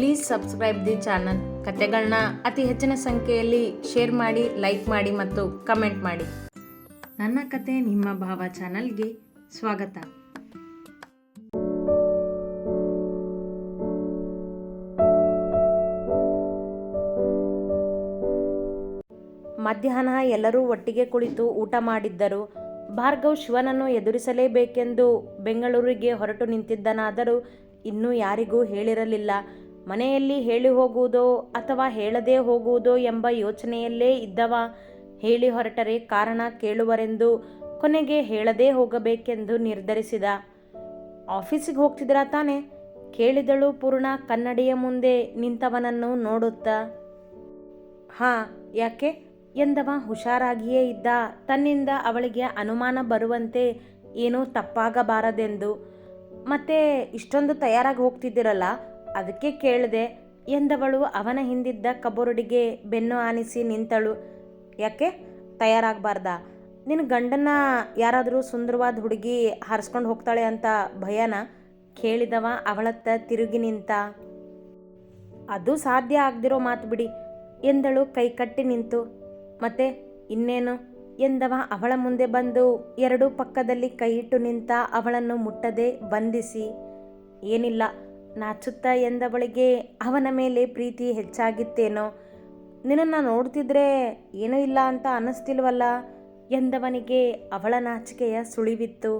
Please subscribe the channel ಕತೆಗಳನ್ನ ಅತಿ ಹೆಚ್ಚಿನ ಸಂಖ್ಯೆಯಲ್ಲಿ ಶೇರ್ ಮಾಡಿ ಲೈಕ್ ಮಾಡಿ ಮತ್ತು ಕಮೆಂಟ್ ಮಾಡಿ. ನನ್ನ ಕತೆ ನಿಮ್ಮ ಭಾವ ಚಾನಲ್ಗೆ ಸ್ವಾಗತ. ಮಧ್ಯಾಹ್ನ ಎಲ್ಲರೂ ಒಟ್ಟಿಗೆ ಕುಳಿತು ಊಟ ಮಾಡಿದ್ದರು. ಭಾರ್ಗವ್ ಶಿವನನ್ನು ಎದುರಿಸಲೇಬೇಕೆಂದು ಬೆಂಗಳೂರಿಗೆ ಹೊರಟು ನಿಂತಿದ್ದನಾದರೂ ಇನ್ನೂ ಯಾರಿಗೂ ಹೇಳಿರಲಿಲ್ಲ. ಮನೆಯಲ್ಲಿ ಹೇಳಿ ಹೋಗುವುದೋ ಅಥವಾ ಹೇಳದೇ ಹೋಗುವುದೋ ಎಂಬ ಯೋಚನೆಯಲ್ಲೇ ಇದ್ದವ. ಹೇಳಿ ಹೊರಟರೆ ಕಾರಣ ಕೇಳುವರೆಂದು ಕೊನೆಗೆ ಹೇಳದೇ ಹೋಗಬೇಕೆಂದು ನಿರ್ಧರಿಸಿದ. ಆಫೀಸಿಗೆ ಹೋಗ್ತಿದ್ರಾ ತಾನೆ? ಕೇಳಿದಳು ಪೂರ್ಣ ಕನ್ನಡಿಯ ಮುಂದೆ ನಿಂತವನನ್ನು ನೋಡುತ್ತಾ. ಹಾ, ಯಾಕೆ? ಎಂದವ ಹುಷಾರಾಗಿಯೇ ಇದ್ದ. ತನ್ನಿಂದ ಅವಳಿಗೆ ಅನುಮಾನ ಬರುವಂತೆ ಏನೂ ತಪ್ಪಾಗಬಾರದೆಂದು. ಮತ್ತೆ ಇಷ್ಟೊಂದು ತಯಾರಾಗಿ ಹೋಗ್ತಿದ್ದಿರಲ್ಲ ಅದಕ್ಕೆ ಕೇಳಿದೆ, ಎಂದವಳು ಅವನ ಹಿಂದಿದ್ದ ಕಬೋರ್ಡಿಗೆ ಬೆನ್ನು ಆನಿಸಿ ನಿಂತಳು. ಯಾಕೆ? ತಯಾರಾಗಬಾರ್ದ. ನಿನ್ನ ಗಂಡನ ಯಾರಾದರೂ ಸುಂದರವಾದ ಹುಡುಗಿ ಹಾರಿಸ್ಕೊಂಡು ಹೋಗ್ತಾಳೆ ಅಂತ ಭಯನ ಕೇಳಿದವ ಅವಳತ್ತ ತಿರುಗಿ ನಿಂತ. ಅದು ಸಾಧ್ಯ ಆಗದಿರೋ ಮಾತು ಬಿಡಿ, ಎಂದಳು ಕೈ ಕಟ್ಟಿ ನಿಂತು. ಮತ್ತೆ, ಇನ್ನೇನು? ಎಂದವ ಅವಳ ಮುಂದೆ ಬಂದು ಎರಡೂ ಪಕ್ಕದಲ್ಲಿ ಕೈ ಇಟ್ಟು ನಿಂತ ಅವಳನ್ನು ಮುಟ್ಟದೆ ಬಂಧಿಸಿ. ಏನಿಲ್ಲ ನಾಚುತ್ತ ಎಂದವಳಿಗೆ ಅವನ ಮೇಲೆ ಪ್ರೀತಿ ಹೆಚ್ಚಾಗಿತ್ತೇನೋ? ನಿನ್ನನ್ನು ನೋಡ್ತಿದ್ರೆ ಏನೂ ಇಲ್ಲ ಅಂತ ಅನ್ನಿಸ್ತಿಲ್ವಲ್ಲ? ಎಂದವನಿಗೆ ಅವಳ ನಾಚಿಕೆಯ ಸುಳಿವಿತ್ತು.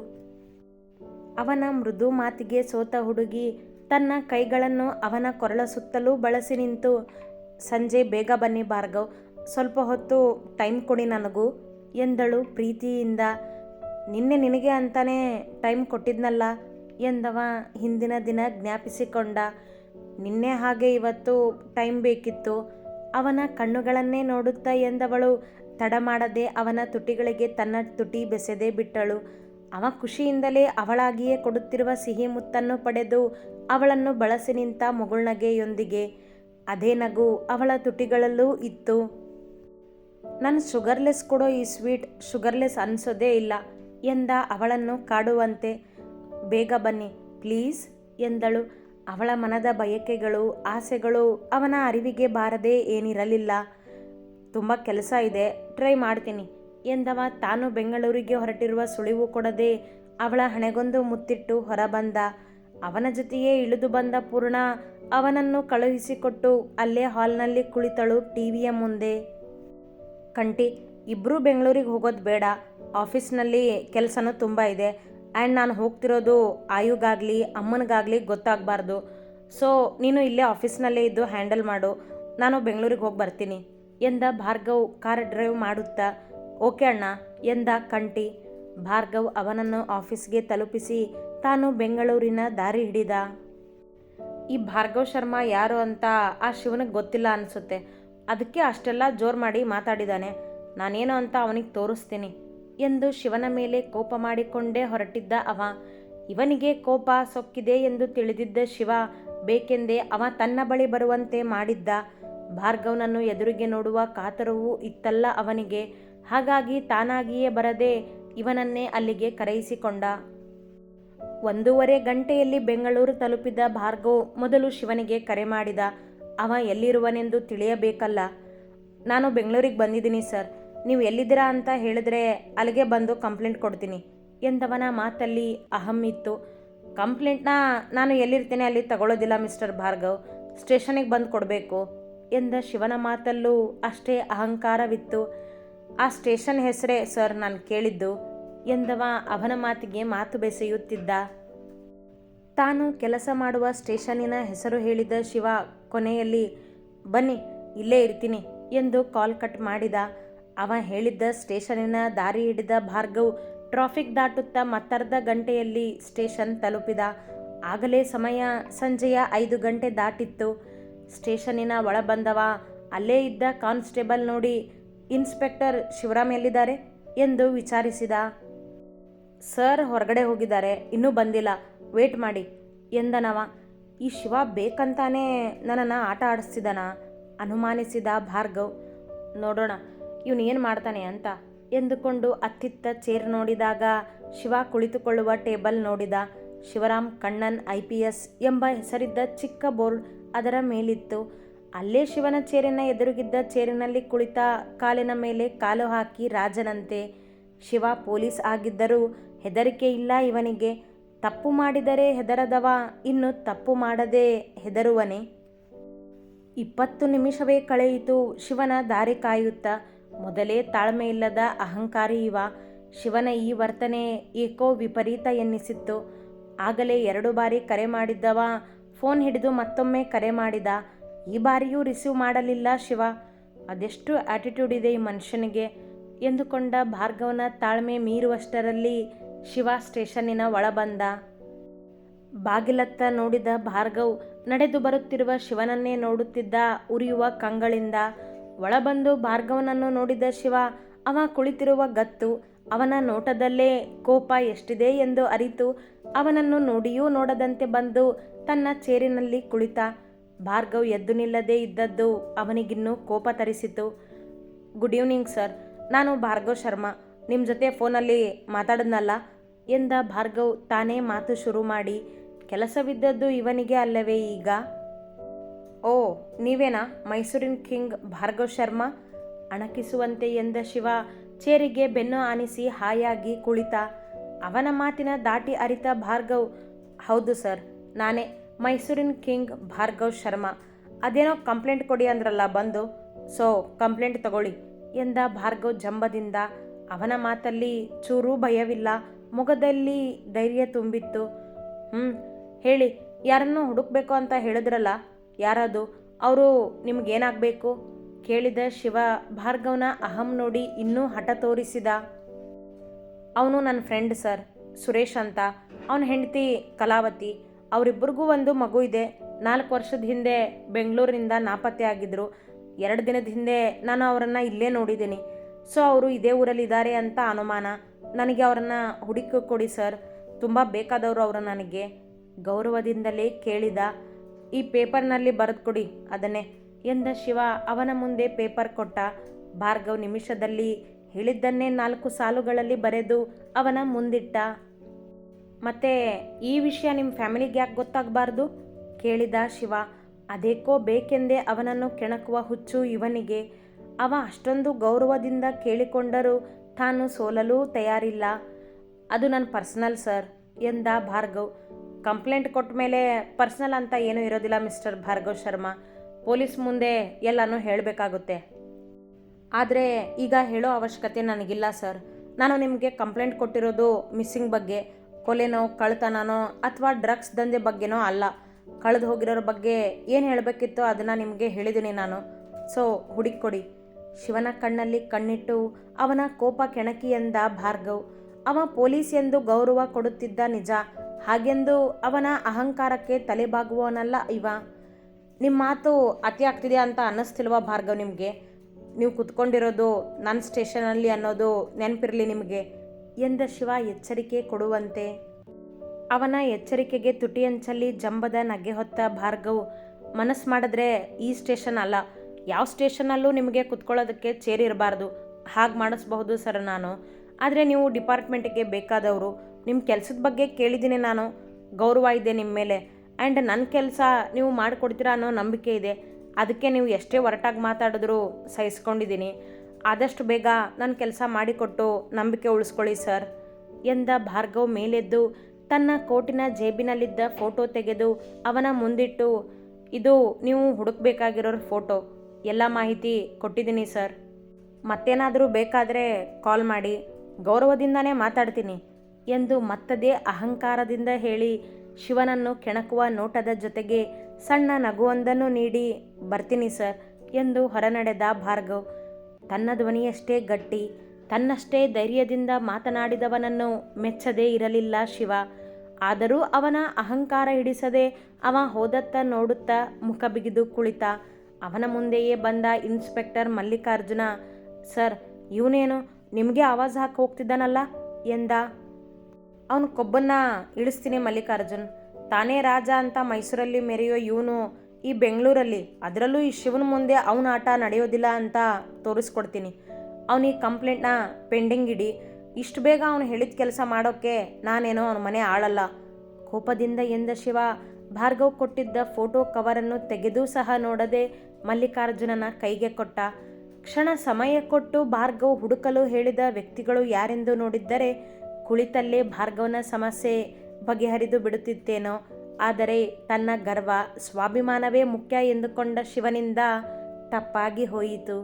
ಅವನ ಮೃದು ಮಾತಿಗೆ ಸೋತ ಹುಡುಗಿ ತನ್ನ ಕೈಗಳನ್ನು ಅವನ ಕೊರಳ ಸುತ್ತಲೂ ಬಳಸಿ ನಿಂತು, ಸಂಜೆ ಬೇಗ ಬನ್ನಿ ಭಾರ್ಗವ್, ಸ್ವಲ್ಪ ಹೊತ್ತು ಟೈಮ್ ಕೊಡಿ ನನಗೂ, ಎಂದಳು ಪ್ರೀತಿಯಿಂದ. ನಿನ್ನೆ ನಿನಗೆ ಅಂತಾನೆ ಟೈಮ್ ಕೊಟ್ಟಿದ್ನಲ್ಲ ಎಂದವ ಹಿಂದಿನ ದಿನ ಜ್ಞಾಪಿಸಿಕೊಂಡ. ನಿನ್ನೆ ಹಾಗೆ ಇವತ್ತು ಟೈಮ್ ಬೇಕಿತ್ತು. ಅವನ ಕಣ್ಣುಗಳನ್ನೇ ನೋಡುತ್ತಾ ಎಂದವಳು. ತಡ ಮಾಡದೆ ಅವನ ತುಟಿಗಳಿಗೆ ತನ್ನ ತುಟಿ ಬೆಸೆದೇ ಬಿಟ್ಟಳು. ಅವ ಖುಷಿಯಿಂದಲೇ ಅವಳಾಗಿಯೇ ಕೊಡುತ್ತಿರುವ ಸಿಹಿ ಮುತ್ತನ್ನು ಪಡೆದು ಅವಳನ್ನು ಬಳಸಿ ನಿಂತ ಮುಗುಳ್ನಗೆಯೊಂದಿಗೆ. ಅದೇ ನಗು ಅವಳ ತುಟಿಗಳಲ್ಲೂ ಇತ್ತು. ನನ್ನ ಶುಗರ್ಲೆಸ್ ಕೊಡೋ ಈ ಸ್ವೀಟ್ ಶುಗರ್ಲೆಸ್ ಅನಿಸೋದೇ ಇಲ್ಲ ಎಂದ ಅವಳನ್ನು ಕಾಡುವಂತೆ. ಬೇಗ ಬನ್ನಿ, ಪ್ಲೀಸ್, ಎಂದಳು. ಅವಳ ಮನದ ಬಯಕೆಗಳು, ಆಸೆಗಳು ಅವನ ಅರಿವಿಗೆ ಬಾರದೆ ಏನಿರಲಿಲ್ಲ. ತುಂಬ ಕೆಲಸ ಇದೆ, ಟ್ರೈ ಮಾಡ್ತೀನಿ, ಎಂದವ. ತಾನು ಬೆಂಗಳೂರಿಗೆ ಹೊರಟಿರುವ ಸುಳಿವು ಕೊಡದೆ ಅವಳ ಹಣೆಗೊಂದು ಮುತ್ತಿಟ್ಟು ಹೊರಬಂದ. ಅವನ ಜೊತೆಯೇ ಇಳಿದು ಬಂದ ಪೂರ್ಣ ಅವನನ್ನು ಕಳುಹಿಸಿಕೊಟ್ಟು ಅಲ್ಲೇ ಹಾಲ್ನಲ್ಲಿ ಕುಳಿತಳು ಟಿವಿಯ ಮುಂದೆ. ಕಂಟಿ ಇಬ್ಬರೂ ಬೆಂಗಳೂರಿಗೆ ಹೋಗೋದು ಬೇಡ. ಆಫೀಸ್ನಲ್ಲಿ ಕೆಲಸನೂ ತುಂಬ ಇದೆ. ಆ್ಯಂಡ್ ನಾನು ಹೋಗ್ತಿರೋದು ಆಯುಗಾಗಲಿ, ಅಮ್ಮನಿಗಾಗಲಿ ಗೊತ್ತಾಗಬಾರ್ದು. ಸೊ ನೀನು ಇಲ್ಲೇ ಆಫೀಸ್ನಲ್ಲೇ ಇದ್ದು ಹ್ಯಾಂಡಲ್ ಮಾಡು. ನಾನು ಬೆಂಗಳೂರಿಗೆ ಹೋಗಿ ಬರ್ತೀನಿ. ಎಂದ ಭಾರ್ಗವ್ ಕಾರ್ ಡ್ರೈವ್ ಮಾಡುತ್ತಾ? ಓಕೆ ಅಣ್ಣ. ಎಂದ ಕಂಟಿ. ಭಾರ್ಗವ್ ಅವನನ್ನು ಆಫೀಸ್ಗೆ ತಲುಪಿಸಿ ತಾನು ಬೆಂಗಳೂರಿನ ದಾರಿ ಹಿಡಿದ. ಈ ಭಾರ್ಗವ್ ಶರ್ಮಾ ಯಾರು ಅಂತ ಆ ಶಿವನಿಗೆ ಗೊತ್ತಿಲ್ಲ ಅನಿಸುತ್ತೆ. ಅದಕ್ಕೆ ಅಷ್ಟೆಲ್ಲ ಜೋರು ಮಾಡಿ ಮಾತಾಡಿದ್ದಾನೆ ನಾನೇನು ಅಂತ ಅವನಿಗೆ ತೋರಿಸ್ತೀನಿ. ಎಂದು ಶಿವನ ಮೇಲೆ ಕೋಪ ಮಾಡಿಕೊಂಡೇ ಹೊರಟಿದ್ದ ಅವ. ಇವನಿಗೆ ಕೋಪ ಸೊಕ್ಕಿದೆ ಎಂದು ತಿಳಿದಿದ್ದ ಶಿವ, ಬೇಕೆಂದೇ ಅವ ತನ್ನ ಬಳಿ ಬರುವಂತೆ ಮಾಡಿದ್ದ. ಭಾರ್ಗವನನ್ನು ಎದುರಿಗೆ ನೋಡುವ ಕಾತರವೂ ಇತ್ತಲ್ಲ ಅವನಿಗೆ. ಹಾಗಾಗಿ ತಾನಾಗಿಯೇ ಬರದೆ ಇವನನ್ನೇ ಅಲ್ಲಿಗೆ ಕರೆಯಿಸಿಕೊಂಡ. ಒಂದೂವರೆ ಗಂಟೆಯಲ್ಲಿ ಬೆಂಗಳೂರು ತಲುಪಿದ ಭಾರ್ಗವ್ ಮೊದಲು ಶಿವನಿಗೆ ಕರೆ ಮಾಡಿದ. ಅವ ಎಲ್ಲಿರುವನೆಂದು ತಿಳಿಯಬೇಕಲ್ಲ. ನಾನು ಬೆಂಗಳೂರಿಗೆ ಬಂದಿದ್ದೀನಿ ಸರ್. ನೀವು ಎಲ್ಲಿದ್ದೀರಾ ಅಂತ ಹೇಳಿದ್ರೆ ಅಲ್ಲಿಗೆ ಬಂದು ಕಂಪ್ಲೇಂಟ್ ಕೊಡ್ತೀನಿ ಎಂದವನ ಮಾತಲ್ಲಿ ಅಹಂ ಇತ್ತು. ಕಂಪ್ಲೇಂಟ್ನ ನಾನು ಎಲ್ಲಿರ್ತೀನಿ ಅಲ್ಲಿ ತಗೊಳ್ಳೋದಿಲ್ಲ ಮಿಸ್ಟರ್ ಭಾರ್ಗವ್. ಸ್ಟೇಷನಿಗೆ ಬಂದು ಕೊಡಬೇಕು ಎಂದ ಶಿವನ ಮಾತಲ್ಲೂ ಅಷ್ಟೇ ಅಹಂಕಾರವಿತ್ತು. ಆ ಸ್ಟೇಷನ್ ಹೆಸರೇ ಸರ್ ನಾನು ಕೇಳಿದ್ದು ಎಂದವ ಅವನ ಮಾತಿಗೆ ಮಾತು ಬೆಸೆಯುತ್ತಿದ್ದ. ತಾನು ಕೆಲಸ ಮಾಡುವ ಸ್ಟೇಷನಿನ ಹೆಸರು ಹೇಳಿದ ಶಿವ ಕೊನೆಯಲ್ಲಿ, ಬನ್ನಿ, ಇಲ್ಲೇ ಇರ್ತೀನಿ ಎಂದು ಕಾಲ್ ಕಟ್ ಮಾಡಿದ. ಅವ ಹೇಳಿದ್ದ ಸ್ಟೇಷನಿನ ದಾರಿ ಹಿಡಿದ ಭಾರ್ಗವ್ ಟ್ರಾಫಿಕ್ ದಾಟುತ್ತಾ ಮತ್ತರ್ಧ ಗಂಟೆಯಲ್ಲಿ ಸ್ಟೇಷನ್ ತಲುಪಿದ. ಆಗಲೇ ಸಮಯ ಸಂಜೆಯ ಐದು ಗಂಟೆ ದಾಟಿತ್ತು. ಸ್ಟೇಷನಿನ ಒಳ ಬಂದವ ಅಲ್ಲೇ ಇದ್ದ ಕಾನ್ಸ್ಟೇಬಲ್ ನೋಡಿ, ಇನ್ಸ್ಪೆಕ್ಟರ್ ಶಿವರಾಮ್ ಎಲ್ಲಿದ್ದಾರೆ? ಎಂದು ವಿಚಾರಿಸಿದ. ಸರ್, ಹೊರಗಡೆ ಹೋಗಿದ್ದಾರೆ. ಇನ್ನೂ ಬಂದಿಲ್ಲ. ವೇಟ್ ಮಾಡಿ, ಎಂದನವ. ಈ ಶಿವ ಬೇಕಂತಾನೆ ನನ್ನನ್ನು ಆಟ ಆಡಿಸ್ತಿದ್ದಾನ? ಅನುಮಾನಿಸಿದ ಭಾರ್ಗವ್. ನೋಡೋಣ. ಇವನು ಏನು ಮಾಡ್ತಾನೆ ಅಂತ? ಎಂದುಕೊಂಡು ಅತ್ತಿತ್ತ ಚೇರ್ ನೋಡಿದಾಗ, ಶಿವ ಕುಳಿತುಕೊಳ್ಳುವ ಟೇಬಲ್ ನೋಡಿದ. Shivaram Kannan I P S ಎಂಬ ಹೆಸರಿದ್ದ ಚಿಕ್ಕ ಬೋರ್ಡ್ ಅದರ ಮೇಲಿತ್ತು. ಅಲ್ಲೇ ಶಿವನ ಚೇರಿನ ಎದುರುಗಿದ್ದ ಚೇರಿನಲ್ಲಿ ಕುಳಿತ ಕಾಲಿನ ಮೇಲೆ ಕಾಲು ಹಾಕಿ ರಾಜನಂತೆ. ಶಿವ ಪೊಲೀಸ್ ಆಗಿದ್ದರೂ ಹೆದರಿಕೆ ಇಲ್ಲ ಇವನಿಗೆ. ತಪ್ಪು ಮಾಡಿದರೆ ಹೆದರದವ, ಇನ್ನು ತಪ್ಪು ಮಾಡದೆ ಹೆದರುವನೆ. ಇಪ್ಪತ್ತು ನಿಮಿಷವೇ ಕಳೆಯಿತು ಶಿವನ ದಾರಿ ಕಾಯುತ್ತಾ. ಮೊದಲೇ ತಾಳ್ಮೆ ಇಲ್ಲದ ಅಹಂಕಾರಿ ಇವ. ಶಿವನ ಈ ವರ್ತನೆ ಏಕೋ ವಿಪರೀತ ಎನ್ನಿಸಿತ್ತು. ಆಗಲೇ ಎರಡು ಬಾರಿ ಕರೆ ಮಾಡಿದ್ದವ. ಫೋನ್ ಹಿಡಿದು ಮತ್ತೊಮ್ಮೆ ಕರೆ ಮಾಡಿದ. ಈ ಬಾರಿಯೂ ರಿಸೀವ್ ಮಾಡಲಿಲ್ಲ ಶಿವ. ಅದೆಷ್ಟು ಆಟಿಟ್ಯೂಡ್ ಇದೆ ಈ ಮನುಷ್ಯನಿಗೆ ಎಂದುಕೊಂಡ ಭಾರ್ಗವನ ತಾಳ್ಮೆ ಮೀರುವಷ್ಟರಲ್ಲಿ ಶಿವ ಸ್ಟೇಷನ್ನಿನ ಒಳಬಂದ ಬಾಗಿಲತ್ತ ನೋಡಿದ ಭಾರ್ಗವ್ ನಡೆದು ಬರುತ್ತಿರುವ ಶಿವನನ್ನೇ ನೋಡುತ್ತಿದ್ದ ಉರಿಯುವ ಕಂಗಳಿಂದ ಒಳಬಂದು ಭಾರ್ಗವನನ್ನು ನೋಡಿದ ಶಿವ, ಅವ ಕುಳಿತಿರುವ ಗತ್ತು, ಅವನ ನೋಟದಲ್ಲೇ ಕೋಪ ಎಷ್ಟಿದೆ ಎಂದು ಅರಿತು, ಅವನನ್ನು ನೋಡಿಯೂ ನೋಡದಂತೆ ಬಂದು ತನ್ನ ಚೇರಿನಲ್ಲಿ ಕುಳಿತ. ಭಾರ್ಗವ್ ಎದ್ದು ನಿಲ್ಲದೆ ಇದ್ದದ್ದು ಅವನಿಗಿನ್ನೂ ಕೋಪ ತರಿಸಿತು. ಗುಡ್ ಈವ್ನಿಂಗ್ ಸರ್ ನಾನು ಭಾರ್ಗವ್ ಶರ್ಮಾ. ನಿಮ್ಮ ಜೊತೆ ಫೋನಲ್ಲಿ ಮಾತಾಡಿದ್ನಲ್ಲ? ಎಂದ ಭಾರ್ಗವ್ ತಾನೇ ಮಾತು ಶುರು ಮಾಡಿ. ಕೆಲಸವಿದ್ದದ್ದು ಇವನಿಗೆ ಅಲ್ಲವೇ ಈಗ? ಓ, ನೀವೇನಾ? ಮೈಸೂರಿನ ಕಿಂಗ್ ಭಾರ್ಗವ್ ಶರ್ಮಾ? ಅಣಕಿಸುವಂತೆ ಎಂದ ಶಿವ, ಚೇರಿಗೆ ಬೆನ್ನು ಆನಿಸಿ ಹಾಯಾಗಿ ಕುಳಿತ. ಅವನ ಮಾತಿನ ದಾಟಿ ಅರಿತ ಭಾರ್ಗವ್, ಹೌದು ಸರ್, ನಾನೇ ಮೈಸೂರಿನ ಕಿಂಗ್ ಭಾರ್ಗವ್ ಶರ್ಮಾ. ಅದೇನೋ ಕಂಪ್ಲೇಂಟ್ ಕೊಡಿ ಅಂದ್ರಲ್ಲ ಬಂದು. ಸೊ, ಕಂಪ್ಲೇಂಟ್ ತಗೊಳ್ಳಿ, ಎಂದ ಭಾರ್ಗವ್ ಜಂಬದಿಂದ. ಅವನ ಮಾತಲ್ಲಿ ಚೂರೂ ಭಯವಿಲ್ಲ, ಮುಖದಲ್ಲಿ ಧೈರ್ಯ ತುಂಬಿತ್ತು. ಹ್ಞೂ ಹೇಳಿ, ಯಾರನ್ನು ಹುಡುಕ್ಬೇಕು ಅಂತ ಹೇಳಿದ್ರಲ್ಲ? ಯಾರದು ಅವರು ನಿಮಗೇನಾಗಬೇಕು? ಕೇಳಿದ ಶಿವ, ಭಾರ್ಗವನ ಅಹಂ ನೋಡಿ ಇನ್ನೂ ಹಠ ತೋರಿಸಿದ. ಅವನು ನನ್ನ ಫ್ರೆಂಡ್ ಸರ್, ಸುರೇಶ್ ಅಂತ. ಅವನ ಹೆಂಡತಿ ಕಲಾವತಿ. ಅವರಿಬ್ಬರಿಗೂ ಒಂದು ಮಗು ಇದೆ. ನಾಲ್ಕು ವರ್ಷದ ಹಿಂದೆ ಬೆಂಗಳೂರಿನಿಂದ ನಾಪತ್ತೆ ಆಗಿದ್ದರು ಎರಡು ದಿನದ ಹಿಂದೆ ನಾನು ಅವರನ್ನು ಇಲ್ಲೇ ನೋಡಿದ್ದೀನಿ ಸೊ, ಅವರು ಇದೇ ಊರಲ್ಲಿ ಇದ್ದಾರೆ ಅಂತ ಅನುಮಾನ. ನನಗೆ ಅವರನ್ನು ಹುಡುಕಿ ಕೊಡಿ ಸರ್. ತುಂಬ ಬೇಕಾದವರು ಅವರು ನನಗೆ. ಗೌರವದಿಂದಲೇ ಕೇಳಿದ ಈ ಪೇಪರ್ನಲ್ಲಿ ಬರೆದು ಕೊಡಿ ಅದನ್ನೇ. ಎಂದ ಶಿವ, ಅವನ ಮುಂದೆ ಪೇಪರ್ ಕೊಟ್ಟ. ಭಾರ್ಗವ್ ನಿಮಿಷದಲ್ಲಿ ಹೇಳಿದ್ದನ್ನೇ ನಾಲ್ಕು ಸಾಲುಗಳಲ್ಲಿ ಬರೆದು ಅವನ ಮುಂದಿಟ್ಟ. ಮತ್ತೆ ಈ ವಿಷಯ ನಿಮ್ಮ ಫ್ಯಾಮಿಲಿಗೆ ಯಾಕೆ ಗೊತ್ತಾಗಬಾರ್ದು? ಕೇಳಿದ ಶಿವ, ಅದೇಕೋ ಬೇಕೆಂದೇ ಅವನನ್ನು ಕೆಣಕುವ ಹುಚ್ಚು ಇವನಿಗೆ. ಅವ ಅಷ್ಟೊಂದು ಗೌರವದಿಂದ ಕೇಳಿಕೊಂಡರೂ ತಾನು ಸೋಲಲು ತಯಾರಿಲ್ಲ. ಅದು ನನ್ನ ಪರ್ಸನಲ್ ಸರ್, ಎಂದ ಭಾರ್ಗವ್. ಕಂಪ್ಲೇಂಟ್ ಕೊಟ್ಟ ಮೇಲೆ ಪರ್ಸ್ನಲ್ ಅಂತ ಏನೂ ಇರೋದಿಲ್ಲ ಮಿಸ್ಟರ್ ಭಾರ್ಗವ್ ಶರ್ಮಾ. ಪೊಲೀಸ್ ಮುಂದೆ ಎಲ್ಲನೂ ಹೇಳಬೇಕಾಗುತ್ತೆ. ಆದರೆ ಈಗ ಹೇಳೋ ಅವಶ್ಯಕತೆ ನನಗಿಲ್ಲ ಸರ್. ನಾನು ನಿಮಗೆ ಕಂಪ್ಲೇಂಟ್ ಕೊಟ್ಟಿರೋದು ಮಿಸ್ಸಿಂಗ್ ಬಗ್ಗೆ, ಕೊಲೆನೋ ಕಳ್ತನನೋ ಅಥವಾ ಡ್ರಗ್ಸ್ ದಂಧೆ ಬಗ್ಗೆನೋ ಅಲ್ಲ. ಕಳೆದು ಹೋಗಿರೋರ ಬಗ್ಗೆ ಏನು ಹೇಳಬೇಕಿತ್ತೋ ಅದನ್ನು ನಿಮಗೆ ಹೇಳಿದ್ದೀನಿ ನಾನು. ಸೊ ಹುಡುಕೊಡಿ ಶಿವನ ಕಣ್ಣಲ್ಲಿ ಕಣ್ಣಿಟ್ಟು ಅವನ ಕೋಪ ಕೆಣಕಿ ಎಂದ ಭಾರ್ಗವ್. ಅವ ಪೊಲೀಸ್ ಎಂದು ಗೌರವ ಕೊಡುತ್ತಿದ್ದ ನಿಜ. ಹಾಗೆಂದು ಅವನ ಅಹಂಕಾರಕ್ಕೆ ತಲೆಬಾಗುವವನಲ್ಲ ಇವ. ನಿಮ್ಮ ಮಾತು ಅತಿ ಆಗ್ತಿದೆ ಅಂತ ಅನ್ನಿಸ್ತಿಲ್ವ ಭಾರ್ಗವ್ ನಿಮಗೆ? ನೀವು ಕುತ್ಕೊಂಡಿರೋದು ನನ್ನ ಸ್ಟೇಷನಲ್ಲಿ ಅನ್ನೋದು ನೆನಪಿರಲಿ ನಿಮಗೆ. ಎಂದ ಶಿವ ಎಚ್ಚರಿಕೆ ಕೊಡುವಂತೆ. ಅವನ ಎಚ್ಚರಿಕೆಗೆ ತುಟಿಯಂಚಲ್ಲಿ ಜಂಬದ ನಗೆ ಹೊತ್ತ ಭಾರ್ಗವ್, ಮನಸ್ಸು ಮಾಡಿದ್ರೆ ಈ ಸ್ಟೇಷನ್ ಅಲ್ಲ. ಯಾವ ಸ್ಟೇಷನಲ್ಲೂ ನಿಮಗೆ ಕುತ್ಕೊಳ್ಳೋದಕ್ಕೆ ಚೇರಿರಬಾರ್ದು ಹಾಗೆ ಮಾಡಿಸ್ಬಹುದು ಸರ್ ನಾನು. ಆದರೆ ನೀವು ಡಿಪಾರ್ಟ್ಮೆಂಟಿಗೆ ಬೇಕಾದವರು ನಿಮ್ಮ ಕೆಲಸದ ಬಗ್ಗೆ ಕೇಳಿದ್ದೀನಿ ನಾನು, ಗೌರವ ಇದೆ ನಿಮ್ಮ ಮೇಲೆ. ಆ್ಯಂಡ್ ನನ್ನ ಕೆಲಸ ನೀವು ಮಾಡಿಕೊಡ್ತೀರಾ ಅನ್ನೋ ನಂಬಿಕೆ ಇದೆ. ಅದಕ್ಕೆ ನೀವು ಎಷ್ಟೇ ಹೊರಟಾಗಿ ಮಾತಾಡಿದ್ರೂ ಸಹಿಸ್ಕೊಂಡಿದ್ದೀನಿ. ಆದಷ್ಟು ಬೇಗ ನನ್ನ ಕೆಲಸ ಮಾಡಿಕೊಟ್ಟು ನಂಬಿಕೆ ಉಳಿಸ್ಕೊಳ್ಳಿ ಸರ್, ಎಂದ ಭಾರ್ಗವ್ ಮೇಲೆದ್ದು ತನ್ನ ಕೋಟಿನ ಜೇಬಿನಲ್ಲಿದ್ದ ಫೋಟೋ ತೆಗೆದು ಅವನ ಮುಂದಿಟ್ಟು, ಇದು ನೀವು ಹುಡುಕ್ಬೇಕಾಗಿರೋ ಫೋಟೋ, ಎಲ್ಲ ಮಾಹಿತಿ ಕೊಟ್ಟಿದ್ದೀನಿ ಸರ್. ಮತ್ತೇನಾದರೂ ಬೇಕಾದರೆ ಕಾಲ್ ಮಾಡಿ. ಗೌರವದಿಂದನೇ ಮಾತಾಡ್ತೀನಿ ಎಂದು ಮತ್ತದೇ ಅಹಂಕಾರದಿಂದ ಹೇಳಿ ಶಿವನನ್ನು ಕೆಣಕುವ ನೋಟದ ಜೊತೆಗೆ ಸಣ್ಣ ನಗುವೊಂದನ್ನು ನೀಡಿ, ಬರ್ತೀನಿ ಸರ್ ಎಂದು ಹೊರನಡೆದ ಭಾರ್ಗವ್. ತನ್ನ ಧ್ವನಿಯಷ್ಟೇ ಗಟ್ಟಿ, ತನ್ನಷ್ಟೇ ಧೈರ್ಯದಿಂದ ಮಾತನಾಡಿದವನನ್ನು ಮೆಚ್ಚದೇ ಇರಲಿಲ್ಲ ಶಿವ. ಆದರೂ ಅವನ ಅಹಂಕಾರ ಹಿಡಿಸದೆ ಅವ ಹೋದತ್ತ ನೋಡುತ್ತಾ ಮುಖ ಬಿಗಿದು ಕುಳಿತ. ಅವನ ಮುಂದೆಯೇ ಬಂದ ಇನ್ಸ್ಪೆಕ್ಟರ್ ಮಲ್ಲಿಕಾರ್ಜುನ, ಸರ್, ಇವನೇನು ನಿಮಗೆ ಆವಾಜ್ ಹಾಕಿ ಹೋಗ್ತಿದ್ದಾನಲ್ಲ? ಎಂದ. ಅವನು ಕೊಬ್ಬನ್ನ ಇಳಿಸ್ತೀನಿ ಮಲ್ಲಿಕಾರ್ಜುನ್. ತಾನೇ ರಾಜ ಅಂತ ಮೈಸೂರಲ್ಲಿ ಮೆರೆಯೋ ಇವನು ಈ ಬೆಂಗಳೂರಲ್ಲಿ. ಅದರಲ್ಲೂ ಈ ಶಿವನ ಮುಂದೆ ಅವನ ಆಟ ನಡೆಯೋದಿಲ್ಲ ಅಂತ ತೋರಿಸ್ಕೊಡ್ತೀನಿ. ಅವನಿಗೆ ಕಂಪ್ಲೇಂಟ್ನ ಪೆಂಡಿಂಗ್ ಇಡಿ. ಇಷ್ಟು ಬೇಗ ಅವನು ಹೇಳಿದ ಕೆಲಸ ಮಾಡೋಕ್ಕೆ ನಾನೇನೋ ಅವನ ಮನೆ ಆಳಲ್ಲ. ಕೋಪದಿಂದ ಎಂದ ಶಿವ, ಭಾರ್ಗವ್ ಕೊಟ್ಟಿದ್ದ ಫೋಟೋ ಕವರನ್ನು ತೆಗೆದು ಸಹ ನೋಡದೆ ಮಲ್ಲಿಕಾರ್ಜುನನ ಕೈಗೆ ಕೊಟ್ಟ. ಕ್ಷಣ ಸಮಯ ಕೊಟ್ಟು ಭಾರ್ಗವ್ ಹುಡುಕಲು ಹೇಳಿದ ವ್ಯಕ್ತಿಗಳು ಯಾರೆಂದು ನೋಡಿದ್ದರೆ, ಕುಳಿತಲ್ಲೇ ಭಾರ್ಗವನ ಸಮಸ್ಯೆ ಬಗೆಹರಿದು ಬಿಡುತ್ತಿತ್ತೇನೋ. ಆದರೆ ತನ್ನ ಗರ್ವ ಸ್ವಾಭಿಮಾನವೇ ಮುಖ್ಯ ಎಂದುಕೊಂಡ ಶಿವನಿಂದ ತಪ್ಪಾಗಿ ಹೋಯಿತು.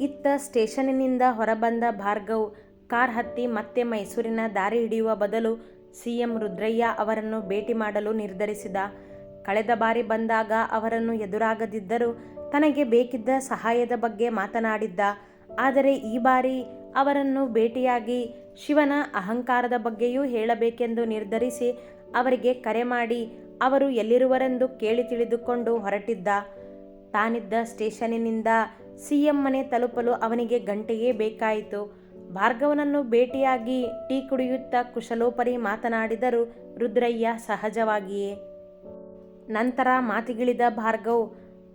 ಇತ್ತ ಸ್ಟೇಷನಿನಿಂದ ಹೊರಬಂದ ಭಾರ್ಗವ್ ಕಾರ್ ಹತ್ತಿ ಮತ್ತೆ ಮೈಸೂರಿನ ದಾರಿ ಹಿಡಿಯುವ ಬದಲು ಸಿ ಎಂ ರುದ್ರಯ್ಯ ಅವರನ್ನು ಭೇಟಿ ಮಾಡಲು ನಿರ್ಧರಿಸಿದ. ಕಳೆದ ಬಾರಿ ಬಂದಾಗ ಅವರನ್ನು ಎದುರಾಗದಿದ್ದರೂ ತನಗೆ ಬೇಕಿದ್ದ ಸಹಾಯದ ಬಗ್ಗೆ ಮಾತನಾಡಿದ್ದ. ಆದರೆ ಈ ಬಾರಿ ಅವರನ್ನು ಭೇಟಿಯಾಗಿ ಶಿವನ ಅಹಂಕಾರದ ಬಗ್ಗೆಯೂ ಹೇಳಬೇಕೆಂದು ನಿರ್ಧರಿಸಿ ಅವರಿಗೆ ಕರೆ ಮಾಡಿ ಅವರು ಎಲ್ಲಿರುವರೆಂದು ಕೇಳಿ ತಿಳಿದುಕೊಂಡು ಹೊರಟಿದ್ದ. ತಾನಿದ್ದ ಸ್ಟೇಷನಿನಿಂದ ಸಿ ಎಂ ಮನೆ ತಲುಪಲು ಅವನಿಗೆ ಗಂಟೆಯೇ ಬೇಕಾಯಿತು. ಭಾರ್ಗವನನ್ನು ಭೇಟಿಯಾಗಿ ಟೀ ಕುಡಿಯುತ್ತಾ ಕುಶಲೋಪರಿ ಮಾತನಾಡಿದರು ರುದ್ರಯ್ಯ ಸಹಜವಾಗಿಯೇ ನಂತರ ಮಾತಿಗಿಳಿದ ಭಾರ್ಗವ್,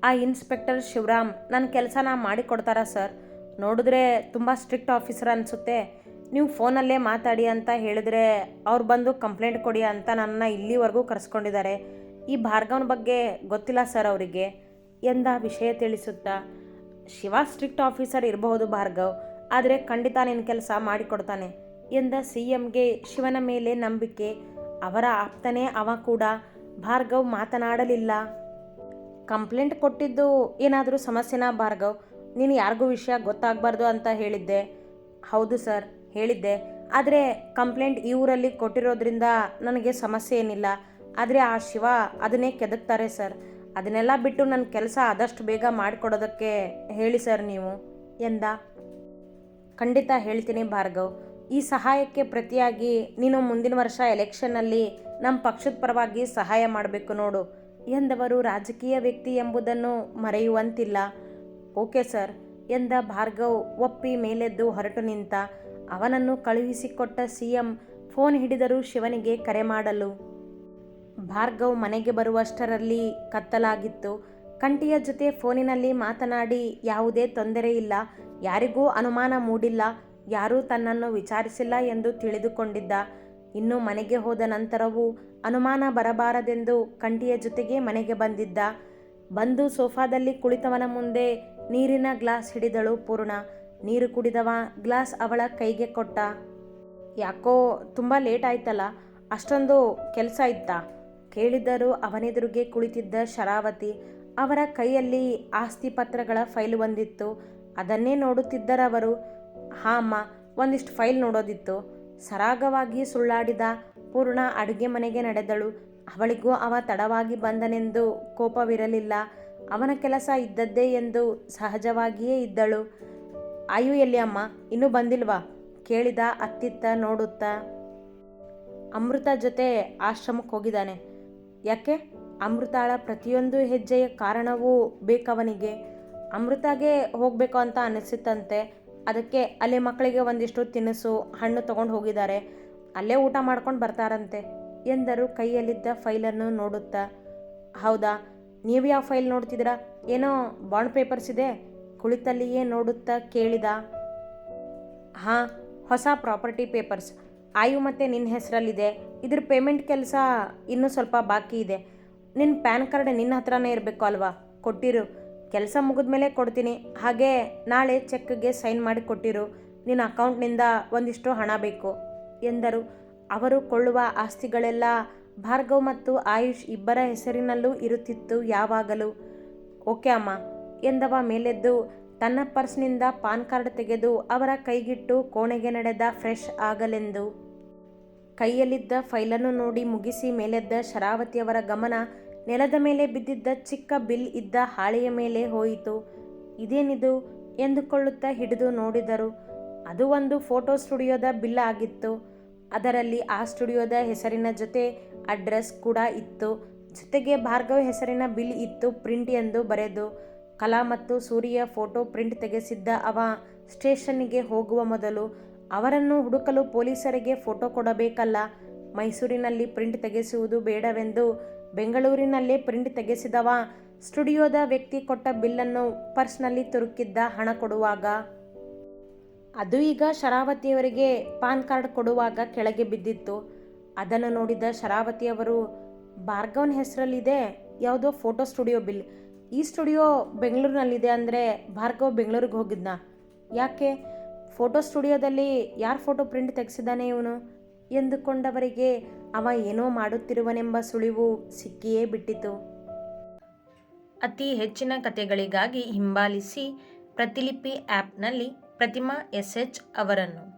ಆ ಇನ್ಸ್ಪೆಕ್ಟರ್ ಶಿವರಾಮ್ ನನ್ನ ಕೆಲಸನ ಮಾಡಿಕೊಡ್ತಾರ ಸರ್. ನೋಡಿದ್ರೆ ತುಂಬ ಸ್ಟ್ರಿಕ್ಟ್ ಆಫೀಸರ್ ಅನಿಸುತ್ತೆ. ನೀವು ಫೋನಲ್ಲೇ ಮಾತಾಡಿ ಅಂತ ಹೇಳಿದ್ರೆ ಅವ್ರು ಬಂದು ಕಂಪ್ಲೇಂಟ್ ಕೊಡಿ ಅಂತ ನನ್ನ ಇಲ್ಲಿವರೆಗೂ ಕರೆಸ್ಕೊಂಡಿದ್ದಾರೆ ಈ ಭಾರ್ಗವನ ಬಗ್ಗೆ ಗೊತ್ತಿಲ್ಲ ಸರ್ ಅವರಿಗೆ. ಎಂದ ವಿಷಯ ತಿಳಿಸುತ್ತಾ, ಶಿವ ಸ್ಟ್ರಿಕ್ಟ್ ಆಫೀಸರ್ ಇರಬಹುದು ಭಾರ್ಗವ್, ಆದರೆ ಖಂಡಿತ ನಿನ್ನ ಕೆಲಸ ಮಾಡಿಕೊಡ್ತಾನೆ. ಎಂದ ಸಿ ಎಂಗೆ ಶಿವನ ಮೇಲೆ ನಂಬಿಕೆ, ಅವರ ಆಪ್ತನೇ ಅವ ಕೂಡ ಭಾರ್ಗವ್ ಮಾತನಾಡಲಿಲ್ಲ. ಕಂಪ್ಲೇಂಟ್ ಕೊಟ್ಟಿದ್ದು ಏನಾದರೂ ಸಮಸ್ಯೆನಾ ಭಾರ್ಗವ್? ನೀನು ಯಾರಿಗೂ ವಿಷಯ ಗೊತ್ತಾಗಬಾರ್ದು ಅಂತ ಹೇಳಿದ್ದೆ. ಹೌದು ಸರ್, ಹೇಳಿದ್ದೆ. ಆದರೆ ಕಂಪ್ಲೇಂಟ್ ಈ ಊರಲ್ಲಿ ಕೊಟ್ಟಿರೋದ್ರಿಂದ ನನಗೆ ಸಮಸ್ಯೆ ಏನಿಲ್ಲ. ಆದರೆ ಆ ಶಿವ ಅದನ್ನೇ ಕೆದಕ್ತಾರೆ ಸರ್. ಅದನ್ನೆಲ್ಲ ಬಿಟ್ಟು ನನ್ನ ಕೆಲಸ ಆದಷ್ಟು ಬೇಗ ಮಾಡಿಕೊಡೋದಕ್ಕೆ ಹೇಳಿ ಸರ್ ನೀವು, ಎಂದ? ಖಂಡಿತ ಹೇಳ್ತೀನಿ ಭಾರ್ಗವ್. ಈ ಸಹಾಯಕ್ಕೆ ಪ್ರತಿಯಾಗಿ ನೀನು ಮುಂದಿನ ವರ್ಷ ಎಲೆಕ್ಷನ್ನಲ್ಲಿ ನಮ್ಮ ಪಕ್ಷದ ಪರವಾಗಿ ಸಹಾಯ ಮಾಡಬೇಕು ನೋಡು. ಎಂದವರು ರಾಜಕೀಯ ವ್ಯಕ್ತಿ ಎಂಬುದನ್ನು ಮರೆಯುವಂತಿಲ್ಲ. ಓಕೆ ಸರ್, ಎಂದ ಭಾರ್ಗವ್ ಒಪ್ಪಿ ಮೇಲೆದ್ದು ಹೊರಟು ನಿಂತ, ಅವನನ್ನು ಕಳುಹಿಸಿಕೊಟ್ಟ ಸಿ ಎಂ ಫೋನ್ ಹಿಡಿದರೂ ಶಿವನಿಗೆ ಕರೆ ಮಾಡಲು. ಭಾರ್ಗವ್ ಮನೆಗೆ ಬರುವಷ್ಟರಲ್ಲಿ ಕತ್ತಲಾಗಿತ್ತು. ಕಂಟಿಯ ಜೊತೆ ಫೋನಿನಲ್ಲಿ ಮಾತನಾಡಿ, ಯಾವುದೇ ತೊಂದರೆ ಇಲ್ಲ, ಯಾರಿಗೂ ಅನುಮಾನ ಮೂಡಿಲ್ಲ, ಯಾರೂ ತನ್ನನ್ನು ವಿಚಾರಿಸಿಲ್ಲ ಎಂದು ತಿಳಿದುಕೊಂಡಿದ್ದ. ಇನ್ನು ಮನೆಗೆ ಹೋದ ನಂತರವೂ ಅನುಮಾನ ಬರಬಾರದೆಂದು ಕಂಠಿಯ ಜೊತೆಗೆ ಮನೆಗೆ ಬಂದಿದ್ದ. ಬಂದು ಸೋಫಾದಲ್ಲಿ ಕುಳಿತವನ ಮುಂದೆ ನೀರಿನ ಗ್ಲಾಸ್ ಹಿಡಿದಳು ಪೂರ್ಣ. ನೀರು ಕುಡಿದವ ಗ್ಲಾಸ್ ಅವಳ ಕೈಗೆ ಕೊಟ್ಟ. ಯಾಕೋ ತುಂಬ ಲೇಟ್ ಆಯ್ತಲ್ಲ, ಅಷ್ಟೊಂದು ಕೆಲಸ ಇತ್ತ? ಕೇಳಿದ್ದರು ಅವನೆದುರಿಗೆ ಕುಳಿತಿದ್ದ ಶರಾವತಿ ಅವರ ಕೈಯಲ್ಲಿ ಆಸ್ತಿ ಪತ್ರಗಳ ಫೈಲ್ ಒಂದಿತ್ತು ಅದನ್ನೇ ನೋಡುತ್ತಿದ್ದರವರು, ಹಾಂ ಅಮ್ಮ, ಒಂದಿಷ್ಟು ಫೈಲ್ ನೋಡೋದಿತ್ತು. ಸರಾಗವಾಗಿ ಸುಳ್ಳಾಡಿದ ಪೂರ್ಣ ಅಡುಗೆ ಮನೆಗೆ ನಡೆದಳು. ಅವಳಿಗೂ ಅವ ತಡವಾಗಿ ಬಂದನೆಂದು ಕೋಪವಿರಲಿಲ್ಲ. ಅವನ ಕೆಲಸ ಇದ್ದದ್ದೇ ಎಂದು ಸಹಜವಾಗಿಯೇ ಇದ್ದಳು. ಆಯು ಎಲ್ಲಿ ಅಮ್ಮ? ಇನ್ನೂ ಬಂದಿಲ್ವಾ ಕೇಳಿದ ಅತ್ತಿತ್ತ ನೋಡುತ್ತಾ. ಅಮೃತ ಜೊತೆ ಆಶ್ರಮಕ್ಕೆ ಹೋಗಿದ್ದಾನೆ. ಯಾಕೆ? ಅಮೃತಾಳ ಪ್ರತಿಯೊಂದು ಹೆಜ್ಜೆಯ ಕಾರಣವೂ ಬೇಕವನಿಗೆ. ಅಮೃತಾಗೆ ಹೋಗಬೇಕು ಅಂತ ಅನಿಸಿತ್ತಂತೆ. ಅದಕ್ಕೆ ಅಲ್ಲಿ ಮಕ್ಕಳಿಗೆ ಒಂದಿಷ್ಟು ತಿನಿಸು, ಹಣ್ಣು ತಗೊಂಡು ಹೋಗಿದ್ದಾರೆ. ಅಲ್ಲೇ ಊಟ ಮಾಡ್ಕೊಂಡು ಬರ್ತಾರಂತೆ ಎಂದರು ಕೈಯಲ್ಲಿದ್ದ ಫೈಲನ್ನು ನೋಡುತ್ತಾ. ಹೌದಾ, ನೀವು ಯಾವ ಫೈಲ್ ನೋಡ್ತಿದ್ದೀರಾ? ಏನೋ ಬಾಂಡ್ ಪೇಪರ್ಸ್ ಇದೆ, ಕುಳಿತಲ್ಲಿಯೇ ನೋಡುತ್ತಾ ಕೇಳಿದ. ಹಾಂ, ಹೊಸ ಪ್ರಾಪರ್ಟಿ ಪೇಪರ್ಸ್ ಆಯು ಮತ್ತು ನಿನ್ನ ಹೆಸರಲ್ಲಿದೆ. ಇದ್ರ ಪೇಮೆಂಟ್ ಕೆಲಸ ಇನ್ನೂ ಸ್ವಲ್ಪ ಬಾಕಿ ಇದೆ. ನಿನ್ನ ಪ್ಯಾನ್ ಕಾರ್ಡ್ ನಿನ್ನ ಹತ್ರನೇ ಇರಬೇಕು ಅಲ್ವಾ? ಕೊಟ್ಟಿರು. ಕೆಲಸ ಮುಗಿದ ಮೇಲೆ ಕೊಡ್ತೀನಿ. ಹಾಗೆ ನಾಳೆ ಚೆಕ್ಗೆ ಸೈನ್ ಮಾಡಿ ಕೊಟ್ಟಿರು. ನಿನ್ನ ಅಕೌಂಟ್ನಿಂದ ಒಂದಿಷ್ಟು ಹಣ ಬೇಕು ಎಂದರು. ಅವರು ಕೊಳ್ಳುವ ಆಸ್ತಿಗಳೆಲ್ಲ ಭಾರ್ಗವ್ ಮತ್ತು ಆಯುಷ್ ಇಬ್ಬರ ಹೆಸರಿನಲ್ಲೂ ಇರುತ್ತಿತ್ತು ಯಾವಾಗಲೂ. ಓಕೆ ಅಮ್ಮ ಎಂದವ ಮೇಲೆದ್ದು ತನ್ನ ಪರ್ಸ್ನಿಂದ ಪಾನ್ ಕಾರ್ಡ್ ತೆಗೆದು ಅವರ ಕೈಗಿಟ್ಟು ಕೋಣೆಗೆ ನಡೆದ ಫ್ರೆಶ್ ಆಗಲೆಂದು. ಕೈಯಲ್ಲಿದ್ದ ಫೈಲನ್ನು ನೋಡಿ ಮುಗಿಸಿ ಮೇಲೆದ್ದ ಶರಾವತಿಯವರ ಗಮನ ನೆಲದ ಮೇಲೆ ಬಿದ್ದಿದ್ದ ಚಿಕ್ಕ ಬಿಲ್ ಇದ್ದ ಹಾಳೆಯ ಮೇಲೆ ಹೋಯಿತು. ಇದೇನಿದು? ಎಂದುಕೊಳ್ಳುತ್ತಾ ಹಿಡಿದು ನೋಡಿದರು. ಅದು ಒಂದು ಫೋಟೋ ಸ್ಟುಡಿಯೋದ ಬಿಲ್ ಆಗಿತ್ತು. ಅದರಲ್ಲಿ ಆ ಸ್ಟುಡಿಯೋದ ಹೆಸರಿನ ಜೊತೆ ಅಡ್ರೆಸ್ ಕೂಡ ಇತ್ತು. ಜೊತೆಗೆ ಭಾರ್ಗವ್ ಹೆಸರಿನ ಬಿಲ್ ಇತ್ತು ಪ್ರಿಂಟ್ ಎಂದು ಬರೆದು, ಕಲಾ ಮತ್ತು ಸೂರ್ಯ ಫೋಟೋ ಪ್ರಿಂಟ್ ತೆಗೆಸಿದ್ದ ಅವ ಸ್ಟೇಷನ್ನಿಗೆ ಹೋಗುವ ಮೊದಲು ಅವರನ್ನು ಹುಡುಕಲು ಪೊಲೀಸರಿಗೆ ಫೋಟೋ ಕೊಡಬೇಕಲ್ಲ? ಮೈಸೂರಿನಲ್ಲಿ ಪ್ರಿಂಟ್ ತೆಗೆಸುವುದು ಬೇಡವೆಂದು ಬೆಂಗಳೂರಿನಲ್ಲೇ ಪ್ರಿಂಟ್ ತೆಗೆಸಿದವ. ಸ್ಟುಡಿಯೋದ ವ್ಯಕ್ತಿ ಕೊಟ್ಟ ಬಿಲ್ಲನ್ನು ಪರ್ಸ್ನಲ್ಲಿ ತುರುಕಿದ್ದ ಹಣ ಕೊಡುವಾಗ. ಅದು ಈಗ ಶರಾವತಿಯವರಿಗೆ ಪಾನ್ ಕಾರ್ಡ್ ಕೊಡುವಾಗ ಕೆಳಗೆ ಬಿದ್ದಿತ್ತು. ಅದನ್ನು ನೋಡಿದ ಶರಾವತಿಯವರು, ಭಾರ್ಗವನ್ ಹೆಸರಲ್ಲಿದೆ, ಯಾವುದೋ ಫೋಟೋ ಸ್ಟುಡಿಯೋ ಬಿಲ್. ಈ ಸ್ಟುಡಿಯೋ ಬೆಂಗಳೂರಿನಲ್ಲಿದೆ ಅಂದರೆ ಭಾರ್ಗವ್ ಬೆಂಗಳೂರಿಗೆ ಹೋಗಿದ್ನ. ಯಾಕೆ? ಫೋಟೋ ಸ್ಟುಡಿಯೋದಲ್ಲಿ ಯಾರು ಫೋಟೋ ಪ್ರಿಂಟ್ ತೆಗೆಸಿದ್ದಾನೆ ಇವನು? ಎಂದುಕೊಂಡವರಿಗೆ ಅವ ಏನೋ ಮಾಡುತ್ತಿರುವನೆಂಬ ಸುಳಿವು ಸಿಕ್ಕಿಯೇ ಬಿಟ್ಟಿತು. ಅತಿ ಹೆಚ್ಚಿನ ಕಥೆಗಳಿಗಾಗಿ ಹಿಂಬಾಲಿಸಿ ಪ್ರತಿಲಿಪಿ ಆ್ಯಪ್ನಲ್ಲಿ ಪ್ರತಿಮಾ ಎಸ್ ಎಚ್ ಅವರನ್ನು.